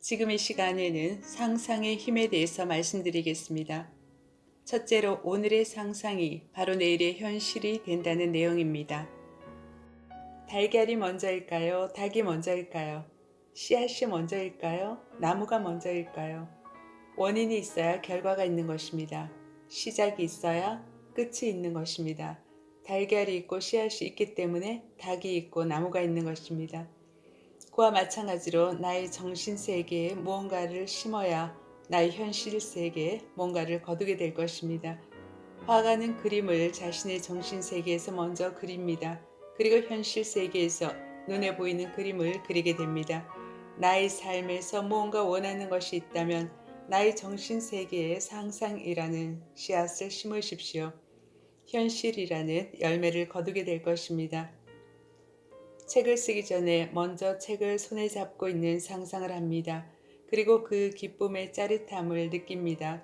지금 이 시간에는 상상의 힘에 대해서 말씀드리겠습니다. 첫째로 오늘의 상상이 바로 내일의 현실이 된다는 내용입니다. 달걀이 먼저일까요? 닭이 먼저일까요? 씨앗이 먼저일까요? 나무가 먼저일까요? 원인이 있어야 결과가 있는 것입니다. 시작이 있어야 끝이 있는 것입니다. 달걀이 있고 씨앗이 있기 때문에 닭이 있고 나무가 있는 것입니다. 그와 마찬가지로 나의 정신 세계에 무언가를 심어야 나의 현실 세계에 뭔가를 거두게 될 것입니다. 화가는 그림을 자신의 정신 세계에서 먼저 그립니다. 그리고 현실 세계에서 눈에 보이는 그림을 그리게 됩니다. 나의 삶에서 무언가 원하는 것이 있다면 나의 정신 세계에 상상이라는 씨앗을 심으십시오. 현실이라는 열매를 거두게 될 것입니다. 책을 쓰기 전에 먼저 책을 손에 잡고 있는 상상을 합니다. 그리고 그 기쁨의 짜릿함을 느낍니다.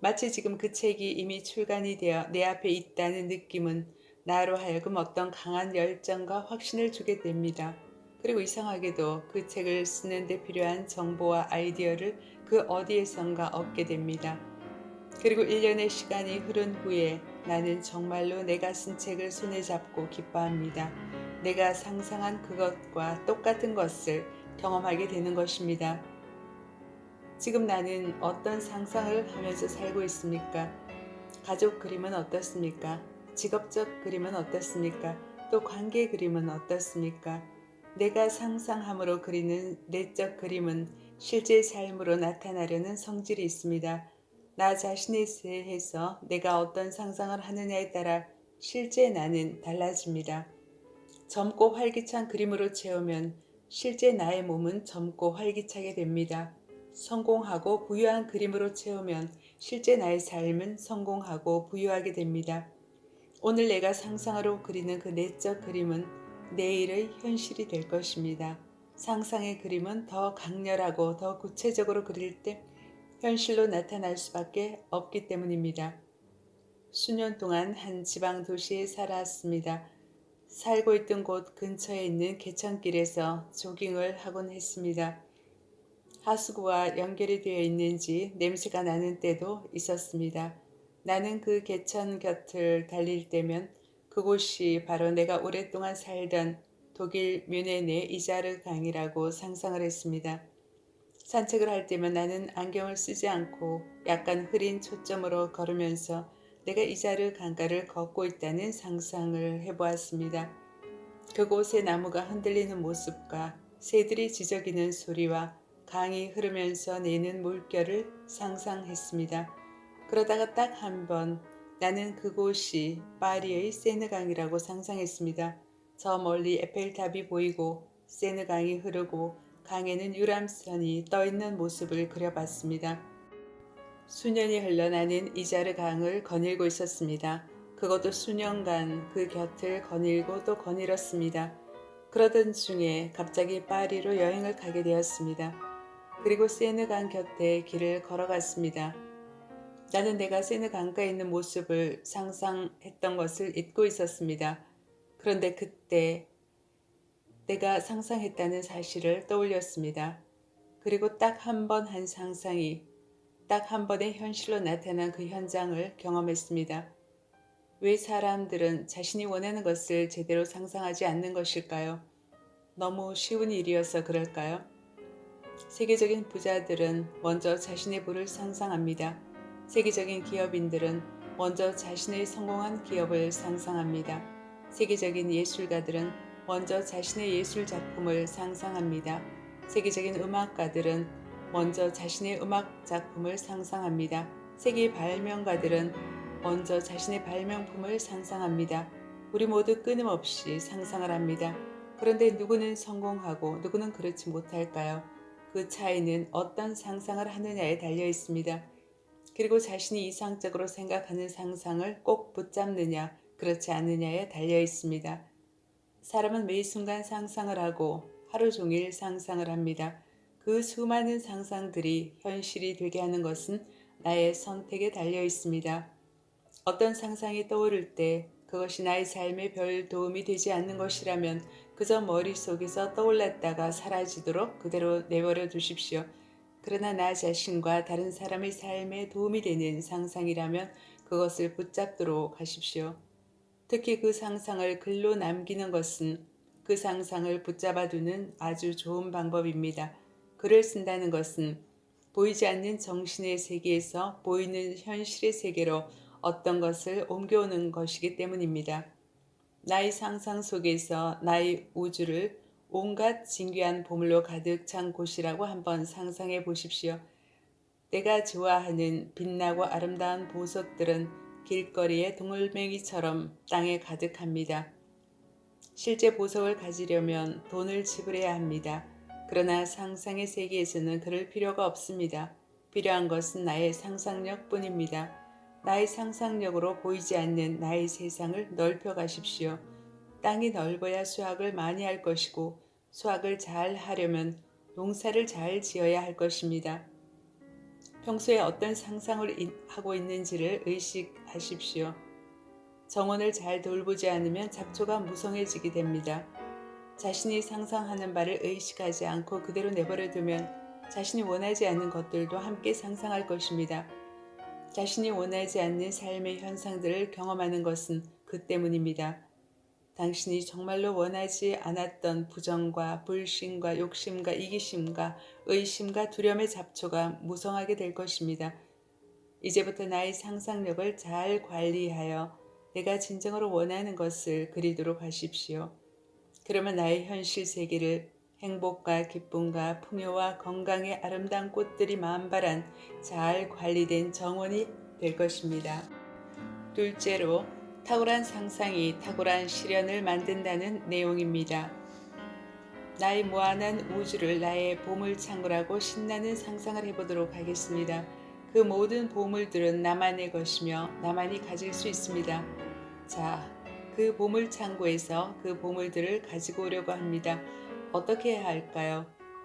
마치 지금 그 책이 이미 출간이 되어 내 앞에 있다는 느낌은 나로 하여금 어떤 강한 열정과 확신을 주게 됩니다. 그리고 이상하게도 그 책을 쓰는데 필요한 정보와 아이디어를 그 어디에선가 얻게 됩니다. 그리고 1년의 시간이 흐른 후에 나는 정말로 내가 쓴 책을 손에 잡고 기뻐합니다. 내가 상상한 그것과 똑같은 것을 경험하게 되는 것입니다. 지금 나는 어떤 상상을 하면서 살고 있습니까? 가족 그림은 어떻습니까? 직업적 그림은 어떻습니까? 또 관계 그림은 어떻습니까? 내가 상상함으로 그리는 내적 그림은 실제 삶으로 나타나려는 성질이 있습니다. 나 자신에 대해서 내가 어떤 상상을 하느냐에 따라 실제 나는 달라집니다. 젊고 활기찬 그림으로 채우면 실제 나의 몸은 젊고 활기차게 됩니다. 성공하고 부유한 그림으로 채우면 실제 나의 삶은 성공하고 부유하게 됩니다. 오늘 내가 상상으로 그리는 그 내적 그림은 내일의 현실이 될 것입니다. 상상의 그림은 더 강렬하고 더 구체적으로 그릴 때 현실로 나타날 수밖에 없기 때문입니다. 수년 동안 한 지방 도시에 살았습니다. 살고 있던 곳 근처에 있는 개천길에서 조깅을 하곤 했습니다. 하수구와 연결이 되어 있는지 냄새가 나는 때도 있었습니다. 나는 그 개천 곁을 달릴 때면 그곳이 바로 내가 오랫동안 살던 독일 뮌헨의 이자르 강이라고 상상을 했습니다. 산책을 할 때면 나는 안경을 쓰지 않고 약간 흐린 초점으로 걸으면서 내가 이자르 강가를 걷고 있다는 상상을 해보았습니다. 그곳의 나무가 흔들리는 모습과 새들이 지저귀는 소리와 강이 흐르면서 내는 물결을 상상했습니다. 그러다가 딱 한 번 나는 그곳이 파리의 세느강이라고 상상했습니다. 저 멀리 에펠탑이 보이고 세느강이 흐르고 강에는 유람선이 떠 있는 모습을 그려봤습니다. 수년이 흘러나는 이자르 강을 거닐고 있었습니다. 그것도 수년간 그 곁을 거닐고 또 거닐었습니다. 그러던 중에 갑자기 파리로 여행을 가게 되었습니다. 그리고 세느강 곁에 길을 걸어갔습니다. 나는 내가 세느 강가에 있는 모습을 상상했던 것을 잊고 있었습니다. 그런데 그때 내가 상상했다는 사실을 떠올렸습니다. 그리고 딱 한 번한 상상이 딱 한 번의 현실로 나타난 그 현장을 경험했습니다. 왜 사람들은 자신이 원하는 것을 제대로 상상하지 않는 것일까요? 너무 쉬운 일이어서 그럴까요? 세계적인 부자들은 먼저 자신의 부를 상상합니다. 세계적인 기업인들은 먼저 자신의 성공한 기업을 상상합니다. 세계적인 예술가들은 먼저 자신의 예술 작품을 상상합니다. 세계적인 음악가들은 먼저 자신의 음악 작품을 상상합니다. 세계 발명가들은 먼저 자신의 발명품을 상상합니다. 우리 모두 끊임없이 상상을 합니다. 그런데 누구는 성공하고 누구는 그렇지 못할까요? 그 차이는 어떤 상상을 하느냐에 달려 있습니다. 그리고 자신이 이상적으로 생각하는 상상을 꼭 붙잡느냐, 그렇지 않느냐에 달려 있습니다. 사람은 매 순간 상상을 하고 하루 종일 상상을 합니다. 그 수많은 상상들이 현실이 되게 하는 것은 나의 선택에 달려 있습니다. 어떤 상상이 떠오를 때 그것이 나의 삶에 별 도움이 되지 않는 것이라면 그저 머릿속에서 떠올랐다가 사라지도록 그대로 내버려 두십시오. 그러나 나 자신과 다른 사람의 삶에 도움이 되는 상상이라면 그것을 붙잡도록 하십시오. 특히 그 상상을 글로 남기는 것은 그 상상을 붙잡아 두는 아주 좋은 방법입니다. 글을 쓴다는 것은 보이지 않는 정신의 세계에서 보이는 현실의 세계로 어떤 것을 옮겨오는 것이기 때문입니다. 나의 상상 속에서 나의 우주를 온갖 진귀한 보물로 가득 찬 곳이라고 한번 상상해 보십시오. 내가 좋아하는 빛나고 아름다운 보석들은 길거리의 동물맹이처럼 땅에 가득합니다. 실제 보석을 가지려면 돈을 지불해야 합니다. 그러나 상상의 세계에서는 그럴 필요가 없습니다. 필요한 것은 나의 상상력 뿐입니다. 나의 상상력으로 보이지 않는 나의 세상을 넓혀 가십시오. 땅이 넓어야 수확을 많이 할 것이고 수확을 잘 하려면 농사를 잘 지어야 할 것입니다. 평소에 어떤 상상을 하고 있는지를 의식하십시오. 정원을 잘 돌보지 않으면 잡초가 무성해지게 됩니다. 자신이 상상하는 바를 의식하지 않고 그대로 내버려 두면 자신이 원하지 않는 것들도 함께 상상할 것입니다. 자신이 원하지 않는 삶의 현상들을 경험하는 것은 그 때문입니다. 당신이 정말로 원하지 않았던 부정과 불신과 욕심과 이기심과 의심과 두려움의 잡초가 무성하게 될 것입니다. 이제부터 나의 상상력을 잘 관리하여 내가 진정으로 원하는 것을 그리도록 하십시오. 그러면 나의 현실 세계를 행복과 기쁨과 풍요와 건강의 아름다운 꽃들이 만발한 잘 관리된 정원이 될 것입니다. 둘째로 탁월한 상상이 탁월한 실현을 만든다는 내용입니다. 나의 무한한 우주를 나의 보물창고라고 신나는 상상을 해보도록 하겠습니다. 그 모든 보물들은 나만의 것이며 나만이 가질 수 있습니다. 자, 그 보물 창고에서 그 보물들을 가지고 오려고 합니다. 어떻게 해야 할까요?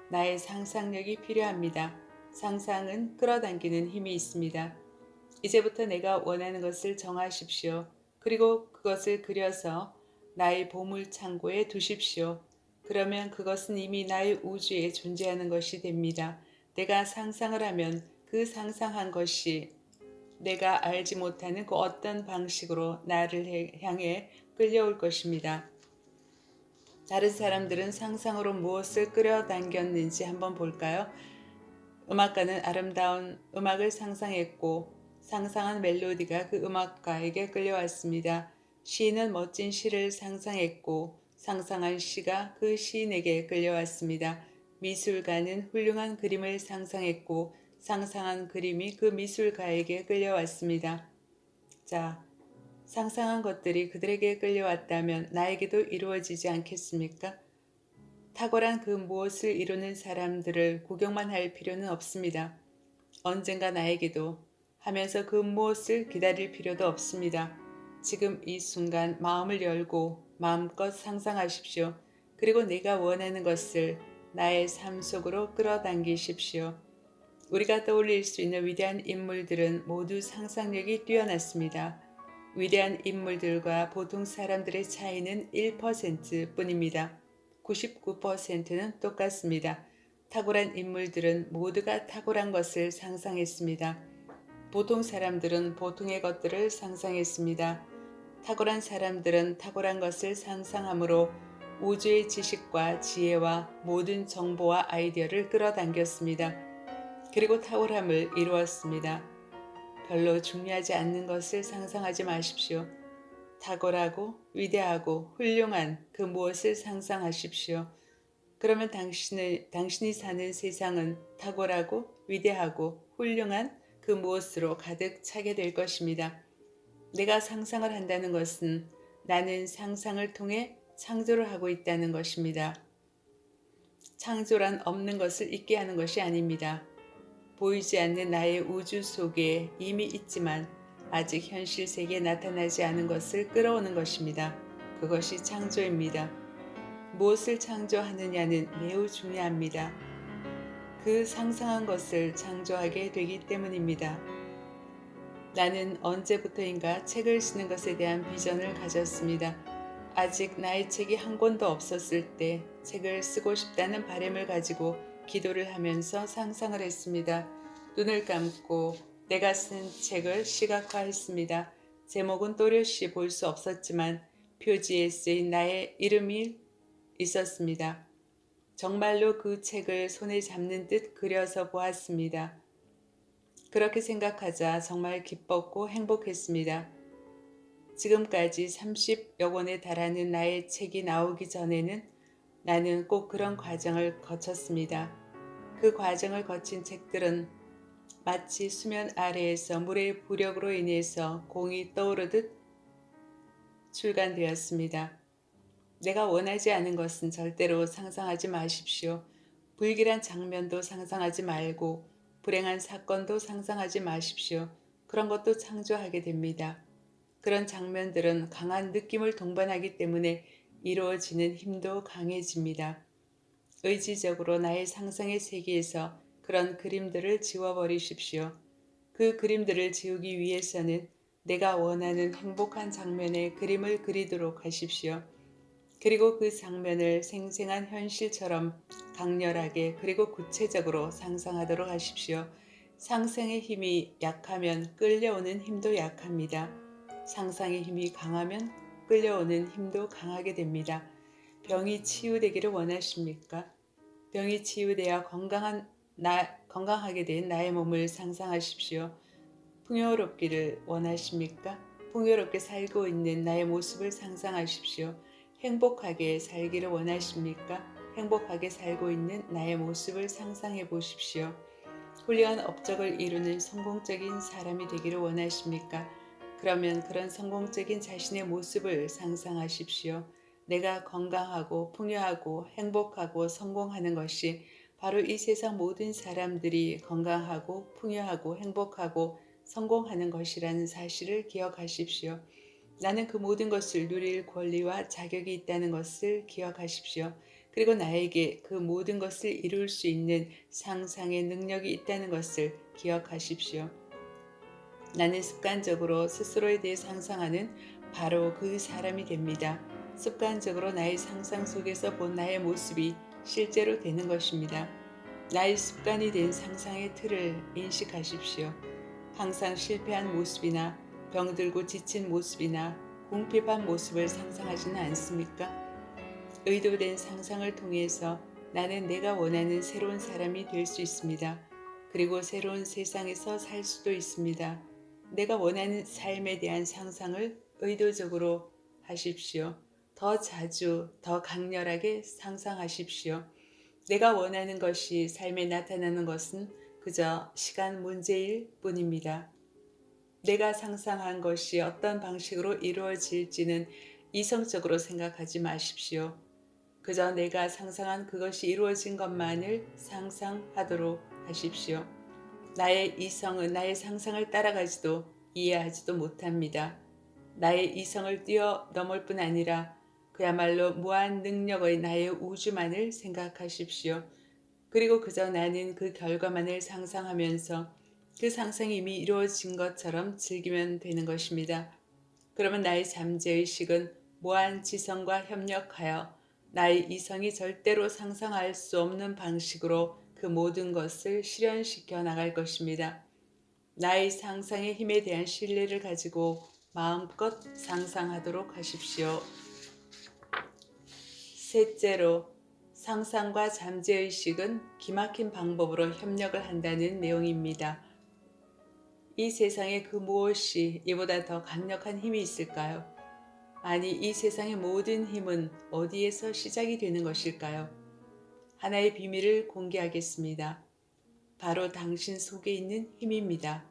나의 상상력이 필요합니다. 상상은 끌어당기는 힘이 있습니다. 이제부터 내가 원하는 것을 정하십시오. 그리고 그것을 그려서 나의 보물 창고에 두십시오. 그러면 그것은 이미 나의 우주에 존재하는 것이 됩니다. 내가 상상을 하면 그 상상한 것이 내가 알지 못하는 그 어떤 방식으로 나를 향해 끌려올 것입니다. 다른 사람들은 상상으로 무엇을 끌어당겼는지 한번 볼까요? 음악가는 아름다운 음악을 상상했고 상상한 멜로디가 그 음악가에게 끌려왔습니다. 시인은 멋진 시를 상상했고 상상한 시가 그 시인에게 끌려왔습니다. 미술가는 훌륭한 그림을 상상했고 상상한 그림이 그 미술가에게 끌려왔습니다. 자, 상상한 것들이 그들에게 끌려왔다면 나에게도 이루어지지 않겠습니까? 탁월한 그 무엇을 이루는 사람들을 구경만 할 필요는 없습니다. 언젠가 나에게도 하면서 그 무엇을 기다릴 필요도 없습니다. 지금 이 순간 마음을 열고 마음껏 상상하십시오. 그리고 내가 원하는 것을 나의 삶 속으로 끌어당기십시오. 우리가 떠올릴 수 있는 위대한 인물들은 모두 상상력이 뛰어났습니다. 위대한 인물들과 보통 사람들의 차이는 1% 뿐입니다. 99%는 똑같습니다. 탁월한 인물들은 모두가 탁월한 것을 상상했습니다. 보통 사람들은 보통의 것들을 상상했습니다. 탁월한 사람들은 탁월한 것을 상상함으로 우주의 지식과 지혜와 모든 정보와 아이디어를 끌어당겼습니다. 그리고 탁월함을 이루었습니다. 별로 중요하지 않는 것을 상상하지 마십시오. 탁월하고 위대하고 훌륭한 그 무엇을 상상하십시오. 그러면 당신의, 당신이 사는 세상은 탁월하고 위대하고 훌륭한 그 무엇으로 가득 차게 될 것입니다. 내가 상상을 한다는 것은 나는 상상을 통해 창조를 하고 있다는 것입니다. 창조란 없는 것을 있게 하는 것이 아닙니다. 보이지 않는 나의 우주 속에 이미 있지만 아직 현실 세계에 나타나지 않은 것을 끌어오는 것입니다. 그것이 창조입니다. 무엇을 창조하느냐는 매우 중요합니다. 그 상상한 것을 창조하게 되기 때문입니다. 나는 언제부터인가 책을 쓰는 것에 대한 비전을 가졌습니다. 아직 나의 책이 한 권도 없었을 때 책을 쓰고 싶다는 바람을 가지고 기도를 하면서 상상을 했습니다. 눈을 감고 내가 쓴 책을 시각화했습니다. 제목은 또렷이 볼 수 없었지만 표지에 쓰인 나의 이름이 있었습니다. 정말로 그 책을 손에 잡는 듯 그려서 보았습니다. 그렇게 생각하자 정말 기뻤고 행복했습니다. 지금까지 30여 권에 달하는 나의 책이 나오기 전에는 나는 꼭 그런 과정을 거쳤습니다. 그 과정을 거친 책들은 마치 수면 아래에서 물의 부력으로 인해서 공이 떠오르듯 출간되었습니다. 내가 원하지 않은 것은 절대로 상상하지 마십시오. 불길한 장면도 상상하지 말고 불행한 사건도 상상하지 마십시오. 그런 것도 창조하게 됩니다. 그런 장면들은 강한 느낌을 동반하기 때문에 이루어지는 힘도 강해집니다. 의지적으로 나의 상상의 세계에서 그런 그림들을 지워버리십시오. 그 그림들을 지우기 위해서는 내가 원하는 행복한 장면의 그림을 그리도록 하십시오. 그리고 그 장면을 생생한 현실처럼 강렬하게 그리고 구체적으로 상상하도록 하십시오. 상상의 힘이 약하면 끌려오는 힘도 약합니다. 상상의 힘이 강하면 끌려오는 힘도 강하게 됩니다. 병이 치유되기를 원하십니까? 병이 치유되어 건강한 나, 건강하게 된 나의 몸을 상상하십시오. 풍요롭기를 원하십니까? 풍요롭게 살고 있는 나의 모습을 상상하십시오. 행복하게 살기를 원하십니까? 행복하게 살고 있는 나의 모습을 상상해 보십시오. 훌륭한 업적을 이루는 성공적인 사람이 되기를 원하십니까? 그러면 그런 성공적인 자신의 모습을 상상하십시오. 내가 건강하고 풍요하고 행복하고 성공하는 것이 바로 이 세상 모든 사람들이 건강하고 풍요하고 행복하고 성공하는 것이라는 사실을 기억하십시오. 나는 그 모든 것을 누릴 권리와 자격이 있다는 것을 기억하십시오. 그리고 나에게 그 모든 것을 이룰 수 있는 상상의 능력이 있다는 것을 기억하십시오. 나는 습관적으로 스스로에 대해 상상하는 바로 그 사람이 됩니다. 습관적으로 나의 상상 속에서 본 나의 모습이 실제로 되는 것입니다. 나의 습관이 된 상상의 틀을 인식하십시오. 항상 실패한 모습이나 병들고 지친 모습이나 궁핍한 모습을 상상하지는 않습니까? 의도된 상상을 통해서 나는 내가 원하는 새로운 사람이 될 수 있습니다. 그리고 새로운 세상에서 살 수도 있습니다. 내가 원하는 삶에 대한 상상을 의도적으로 하십시오. 더 자주, 더 강렬하게 상상하십시오. 내가 원하는 것이 삶에 나타나는 것은 그저 시간 문제일 뿐입니다. 내가 상상한 것이 어떤 방식으로 이루어질지는 이성적으로 생각하지 마십시오. 그저 내가 상상한 그것이 이루어진 것만을 상상하도록 하십시오. 나의 이성은 나의 상상을 따라가지도 이해하지도 못합니다. 나의 이성을 뛰어넘을 뿐 아니라 그야말로 무한 능력의 나의 우주만을 생각하십시오. 그리고 그저 나는 그 결과만을 상상하면서 그 상상이 이미 이루어진 것처럼 즐기면 되는 것입니다. 그러면 나의 잠재의식은 무한 지성과 협력하여 나의 이성이 절대로 상상할 수 없는 방식으로 그 모든 것을 실현시켜 나갈 것입니다. 나의 상상의 힘에 대한 신뢰를 가지고 마음껏 상상하도록 하십시오. 셋째로 상상과 잠재의식은 기막힌 방법으로 협력을 한다는 내용입니다. 이 세상에 그 무엇이 이보다 더 강력한 힘이 있을까요? 아니, 이 세상의 모든 힘은 어디에서 시작이 되는 것일까요? 하나의 비밀을 공개하겠습니다. 바로 당신 속에 있는 힘입니다.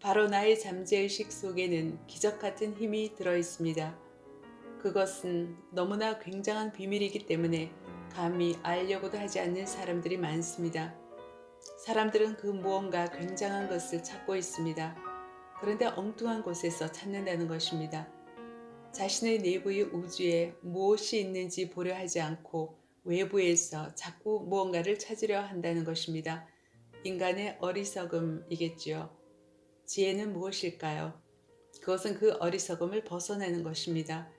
바로 나의 잠재의식 속에는 기적 같은 힘이 들어 있습니다. 그것은 너무나 굉장한 비밀이기 때문에 감히 알려고도 하지 않는 사람들이 많습니다. 사람들은 그 무언가 굉장한 것을 찾고 있습니다. 그런데 엉뚱한 곳에서 찾는다는 것입니다. 자신의 내부의 우주에 무엇이 있는지 보려 하지 않고 외부에서 자꾸 무언가를 찾으려 한다는 것입니다. 인간의 어리석음이겠지요. 지혜는 무엇일까요? 그것은 그 어리석음을 벗어내는 것입니다.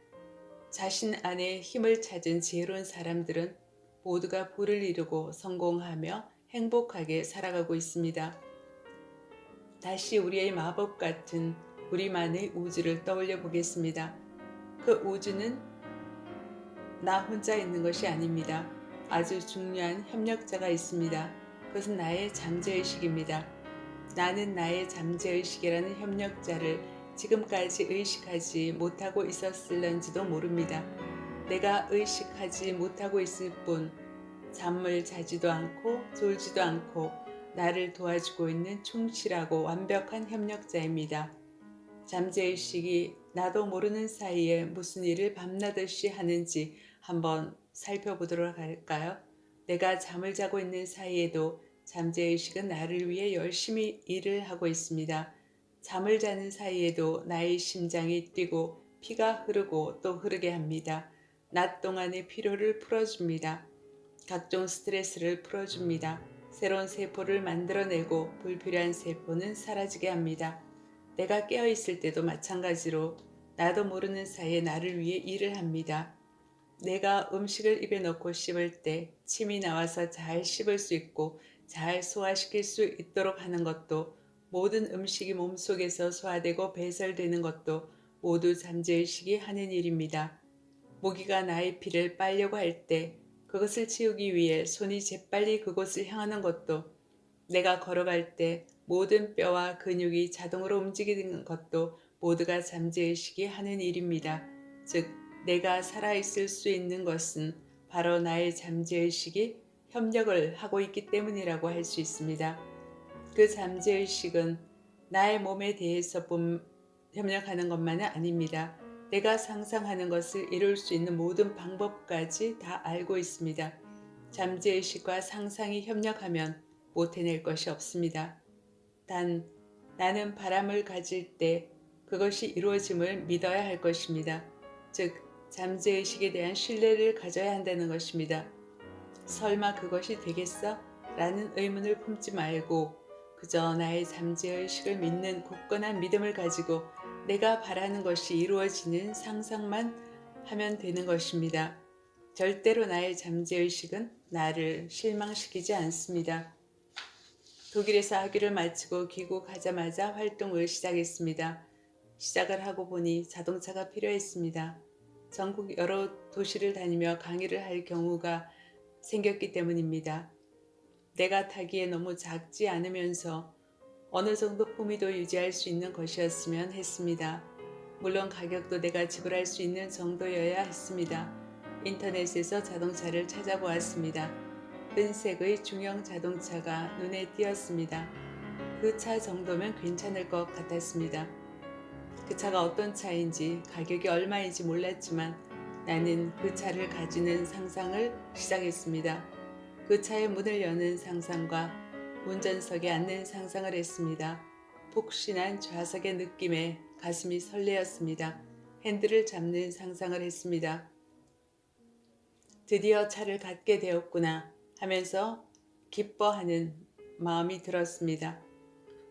자신 안에 힘을 찾은 지혜로운 사람들은 모두가 부를 이루고 성공하며 행복하게 살아가고 있습니다. 다시 우리의 마법 같은 우리만의 우주를 떠올려 보겠습니다. 그 우주는 나 혼자 있는 것이 아닙니다. 아주 중요한 협력자가 있습니다. 그것은 나의 잠재의식입니다. 나는 나의 잠재의식이라는 협력자를 지금까지 의식하지 못하고 있었을런지도 모릅니다. 내가 의식하지 못하고 있을 뿐 잠을 자지도 않고 졸지도 않고 나를 도와주고 있는 충실하고 완벽한 협력자입니다. 잠재의식이 나도 모르는 사이에 무슨 일을 밤낮없이 하는지 한번 살펴보도록 할까요? 내가 잠을 자고 있는 사이에도 잠재의식은 나를 위해 열심히 일을 하고 있습니다. 잠을 자는 사이에도 나의 심장이 뛰고 피가 흐르고 또 흐르게 합니다. 낮 동안의 피로를 풀어줍니다. 각종 스트레스를 풀어줍니다. 새로운 세포를 만들어내고 불필요한 세포는 사라지게 합니다. 내가 깨어있을 때도 마찬가지로 나도 모르는 사이에 나를 위해 일을 합니다. 내가 음식을 입에 넣고 씹을 때 침이 나와서 잘 씹을 수 있고 잘 소화시킬 수 있도록 하는 것도 모든 음식이 몸속에서 소화되고 배설되는 것도 모두 잠재의식이 하는 일입니다. 모기가 나의 피를 빨려고 할 때 그것을 치우기 위해 손이 재빨리 그곳을 향하는 것도 내가 걸어갈 때 모든 뼈와 근육이 자동으로 움직이는 것도 모두가 잠재의식이 하는 일입니다. 즉, 내가 살아있을 수 있는 것은 바로 나의 잠재의식이 협력을 하고 있기 때문이라고 할 수 있습니다. 그 잠재의식은 나의 몸에 대해서 협력하는 것만은 아닙니다. 내가 상상하는 것을 이룰 수 있는 모든 방법까지 다 알고 있습니다. 잠재의식과 상상이 협력하면 못 해낼 것이 없습니다. 단, 나는 바람을 가질 때 그것이 이루어짐을 믿어야 할 것입니다. 즉, 잠재의식에 대한 신뢰를 가져야 한다는 것입니다. 설마 그것이 되겠어? 라는 의문을 품지 말고 그저 나의 잠재의식을 믿는 굳건한 믿음을 가지고 내가 바라는 것이 이루어지는 상상만 하면 되는 것입니다. 절대로 나의 잠재의식은 나를 실망시키지 않습니다. 독일에서 학위를 마치고 귀국하자마자 활동을 시작했습니다. 시작을 하고 보니 자동차가 필요했습니다. 전국 여러 도시를 다니며 강의를 할 경우가 생겼기 때문입니다. 내가 타기에 너무 작지 않으면서 어느 정도 품위도 유지할 수 있는 것이었으면 했습니다. 물론 가격도 내가 지불할 수 있는 정도여야 했습니다. 인터넷에서 자동차를 찾아보았습니다. 은색의 중형 자동차가 눈에 띄었습니다. 그 차 정도면 괜찮을 것 같았습니다. 그 차가 어떤 차인지 가격이 얼마인지 몰랐지만 나는 그 차를 가지는 상상을 시작했습니다. 그 차의 문을 여는 상상과 운전석에 앉는 상상을 했습니다. 폭신한 좌석의 느낌에 가슴이 설레었습니다. 핸들을 잡는 상상을 했습니다. 드디어 차를 갖게 되었구나 하면서 기뻐하는 마음이 들었습니다.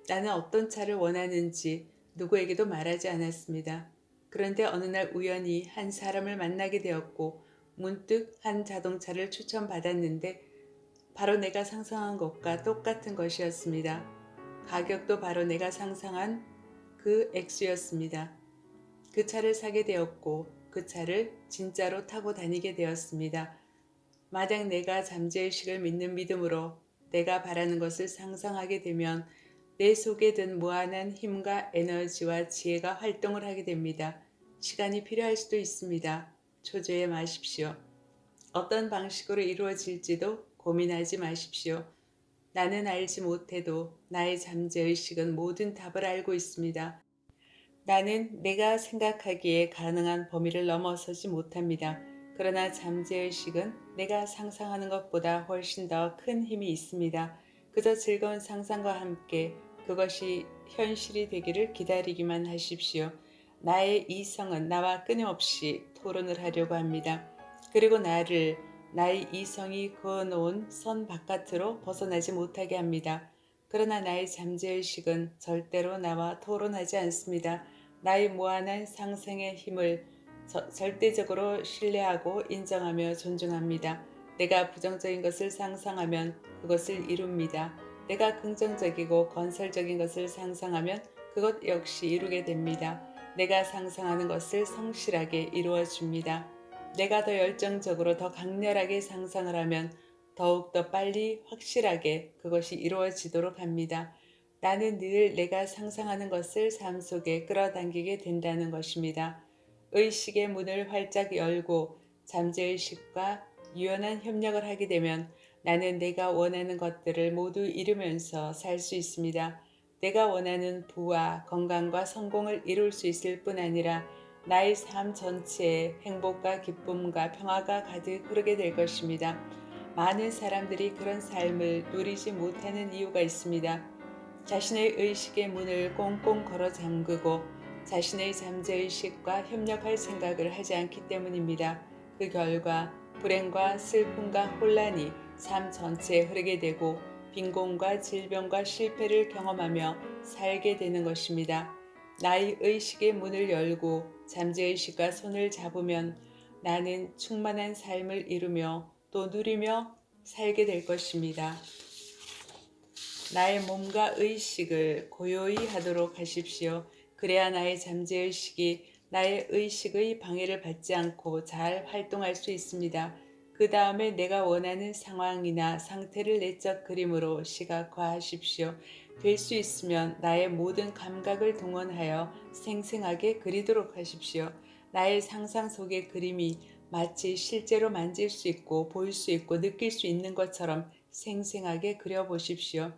나는 어떤 차를 원하는지 누구에게도 말하지 않았습니다. 그런데 어느 날 우연히 한 사람을 만나게 되었고 문득 한 자동차를 추천받았는데 바로 내가 상상한 것과 똑같은 것이었습니다. 가격도 바로 내가 상상한 그 액수였습니다. 그 차를 사게 되었고 그 차를 진짜로 타고 다니게 되었습니다. 마냥 내가 잠재의식을 믿는 믿음으로 내가 바라는 것을 상상하게 되면 내 속에 든 무한한 힘과 에너지와 지혜가 활동을 하게 됩니다. 시간이 필요할 수도 있습니다. 초조해 마십시오. 어떤 방식으로 이루어질지도 고민하지 마십시오. 나는 알지 못해도 나의 잠재의식은 모든 답을 알고 있습니다. 나는 내가 생각하기에 가능한 범위를 넘어서지 못합니다. 그러나 잠재의식은 내가 상상하는 것보다 훨씬 더 큰 힘이 있습니다. 그저 즐거운 상상과 함께 그것이 현실이 되기를 기다리기만 하십시오. 나의 이성은 나와 끊임없이 토론을 하려고 합니다. 그리고 나를 나의 이성이 그어놓은 선 바깥으로 벗어나지 못하게 합니다. 그러나 나의 잠재의식은 절대로 나와 토론하지 않습니다. 나의 무한한 상생의 힘을 저- 절대적으로 신뢰하고 인정하며 존중합니다. 내가 부정적인 것을 상상하면 그것을 이룹니다. 내가 긍정적이고 건설적인 것을 상상하면 그것 역시 이루게 됩니다. 내가 상상하는 것을 성실하게 이루어 줍니다. 내가 더 열정적으로 더 강렬하게 상상을 하면 더욱 더 빨리 확실하게 그것이 이루어지도록 합니다. 나는 늘 내가 상상하는 것을 삶 속에 끌어당기게 된다는 것입니다. 의식의 문을 활짝 열고 잠재의식과 유연한 협력을 하게 되면 나는 내가 원하는 것들을 모두 이루면서 살 수 있습니다. 내가 원하는 부와 건강과 성공을 이룰 수 있을 뿐 아니라 나의 삶 전체에 행복과 기쁨과 평화가 가득 흐르게 될 것입니다. 많은 사람들이 그런 삶을 누리지 못하는 이유가 있습니다. 자신의 의식의 문을 꽁꽁 걸어 잠그고 자신의 잠재의식과 협력할 생각을 하지 않기 때문입니다. 그 결과 불행과 슬픔과 혼란이 삶 전체에 흐르게 되고 빈곤과 질병과 실패를 경험하며 살게 되는 것입니다. 나의 의식의 문을 열고 잠재의식과 손을 잡으면 나는 충만한 삶을 이루며 또 누리며 살게 될 것입니다. 나의 몸과 의식을 고요히 하도록 하십시오. 그래야 나의 잠재의식이 나의 의식의 방해를 받지 않고 잘 활동할 수 있습니다. 그 다음에 내가 원하는 상황이나 상태를 내적 그림으로 시각화하십시오. 될 수 있으면 나의 모든 감각을 동원하여 생생하게 그리도록 하십시오. 나의 상상 속의 그림이 마치 실제로 만질 수 있고 볼수 있고 느낄 수 있는 것처럼 생생하게 그려보십시오.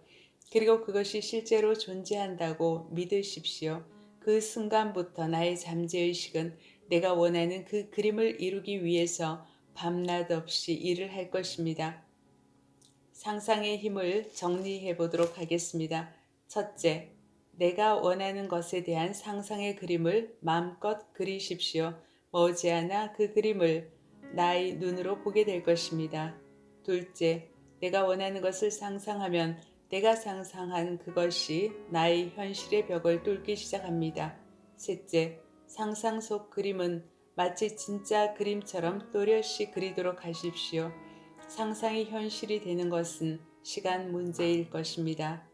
그리고 그것이 실제로 존재한다고 믿으십시오. 그 순간부터 나의 잠재의식은 내가 원하는 그 그림을 이루기 위해서 밤낮 없이 일을 할 것입니다. 상상의 힘을 정리해 보도록 하겠습니다. 첫째, 내가 원하는 것에 대한 상상의 그림을 마음껏 그리십시오. 머지않아 그 그림을 나의 눈으로 보게 될 것입니다. 둘째, 내가 원하는 것을 상상하면 내가 상상한 그것이 나의 현실의 벽을 뚫기 시작합니다. 셋째, 상상 속 그림은 마치 진짜 그림처럼 또렷이 그리도록 하십시오. 상상이 현실이 되는 것은 시간 문제일 것입니다.